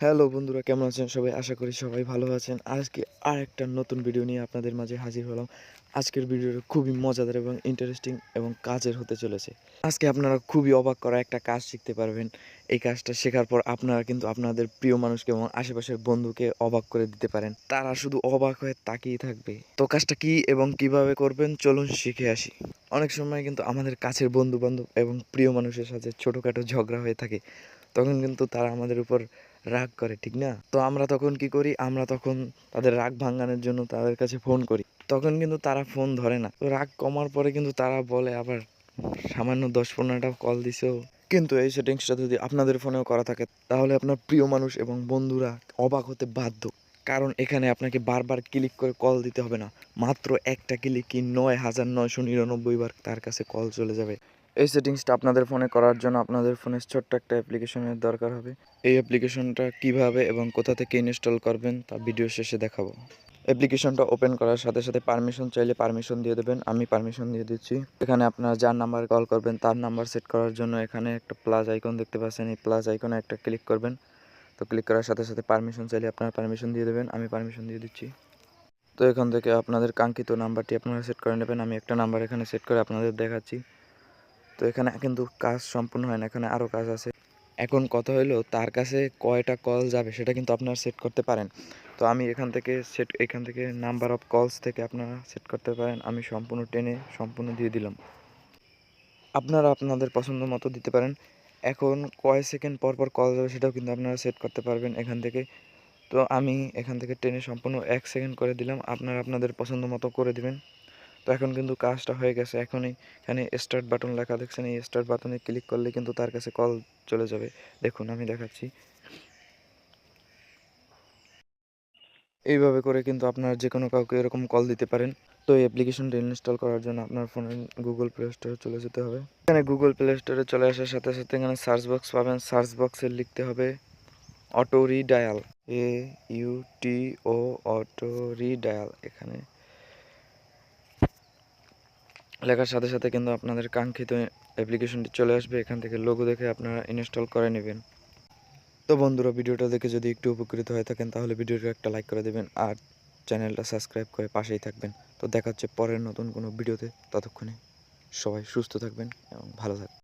Hello বন্ধুরা, কেমন আছেন সবাই? আশা করি সবাই ভালো আছেন। আজকে আর একটা নতুন ভিডিও নিয়ে আপনাদের মাঝে হাজির হলাম। আজকের ভিডিওটা খুবই মজাদার এবং ইন্টারেস্টিং এবং কাজের হতে চলেছে। আজকে আপনারা খুবই অবাক করা একটা কাজ শিখতে পারবেন। এই কাজটা শেখার পর আপনারা কিন্তু আপনাদের প্রিয় মানুষকে এবং আশেপাশের বন্ধুকে অবাক করে দিতে পারেন। তারা শুধু অবাক হয়ে তাকিয়ে থাকবে। তো কাজটা কি এবং কীভাবে করবেন? চলুন শিখে আসি। অনেক সময় কিন্তু আমাদের কাছের বন্ধু বান্ধব এবং প্রিয় মানুষের সাথে ছোটোখাটো ঝগড়া হয়ে থাকে। তখন কিন্তু তারা আমাদের উপর রাগ করে, ঠিক না? তো আমরা তখন কি করি? আমরা তখন তাদের রাগ ভাঙানোর জন্য তাদের কাছে ফোন করি। তখন কিন্তু তারা ফোন ধরে না। রাগ কমার পরে কিন্তু তারা বলে, আবার সামান্য দশ পনেরোটা কল দিছেও কিন্তু এই সেটিংসটা যদি আপনাদের ফোনেও করা থাকে, তাহলে আপনার প্রিয় মানুষ এবং বন্ধুরা অবাক হতে বাধ্য। কারণ এখানে আপনাকে বারবার ক্লিক করে কল দিতে হবে না। মাত্র একটা ক্লিকই নয় হাজার নয়শো নিরানব্বই বার তার কাছে কল চলে যাবে। এই সেটিংসটা আপনাদের ফোনে করার জন্য আপনাদের ফোনে ছোট্ট একটা অ্যাপ্লিকেশনের দরকার হবে। এই অ্যাপ্লিকেশনটা কীভাবে এবং কোথা থেকে ইনস্টল করবেন তা ভিডিও শেষে দেখাবো। অ্যাপ্লিকেশনটা ওপেন করার সাথে সাথে পারমিশন চাইলে পারমিশন দিয়ে দেবেন, আমি পারমিশন দিয়ে দিচ্ছি। এখানে আপনারা যার নাম্বার কল করবেন, তার নাম্বার সেট করার জন্য এখানে একটা প্লাস আইকন দেখতে পাচ্ছেন। এই প্লাস আইকনে একটা ক্লিক করবেন। তো ক্লিক করার সাথে সাথে পারমিশন চাইলে আপনারা পারমিশন দিয়ে দেবেন, আমি পারমিশন দিয়ে দিচ্ছি। তো এখান থেকে আপনাদের কাঙ্ক্ষিত নাম্বারটি আপনারা সেট করে নেবেন, আমি একটা নাম্বার এখানে সেট করে আপনাদের দেখাচ্ছি। তো এখানে কিন্তু কাজ সম্পূর্ণ হয় না, এখানে আরও কাজ আছে। এখন কথা হলো তার কাছে কয়টা কল যাবে সেটা কিন্তু আপনারা সেট করতে পারেন। তো আমি এখান থেকে সেট এখান থেকে নাম্বার অফ কলস থেকে আপনারা সেট করতে পারেন, আমি সম্পূর্ণ টেনে সম্পূর্ণ দিয়ে দিলাম। আপনারা আপনাদের পছন্দ মতো দিতে পারেন। এখন কয় সেকেন্ড পর পর কল যাবে সেটাও কিন্তু আপনারা সেট করতে পারবেন এখান থেকে। তো আমি এখান থেকে টেনে সম্পূর্ণ এক সেকেন্ড করে দিলাম, আপনারা আপনাদের পছন্দ মতো করে দিবেন। তো এখন কিন্তু কাজটা হয়ে গেছে, এখনই এখানে স্টার্ট বাটন লেখা, দেখছেন? এই স্টার্ট বাটনে ক্লিক করলে কিন্তু তার কাছে কল চলে যাবে। দেখুন, আমি দেখাচ্ছি। এইভাবে করে কিন্তু আপনার যে কোনো কাউকে এরকম কল দিতে পারেন। তো এই অ্যাপ্লিকেশনটা ইনস্টল করার জন্য আপনার ফোনে গুগল প্লে স্টোরে চলে যেতে হবে। এখানে গুগল প্লে স্টোরে চলে আসার সাথে সাথে এখানে সার্চ বক্স পাবেন। সার্চ বক্সে লিখতে হবে auto redial A U T O auto এখানে লেখার সাথে সাথে কিন্তু আপনাদের কাঙ্ক্ষিত অ্যাপ্লিকেশনটি চলে আসবে। এখান থেকে লোগো দেখে আপনারা ইনস্টল করে নেবেন। তো বন্ধুরা, ভিডিওটা দেখে যদি একটু উপকৃত হয়ে থাকেন, তাহলে ভিডিওটা একটা লাইক করে দেবেন আর চ্যানেলটা সাবস্ক্রাইব করে পাশেই থাকবেন। তো দেখা হচ্ছে পরের নতুন কোনো ভিডিওতে। ততক্ষণে সবাই সুস্থ থাকবেন এবং ভালো থাকবেন।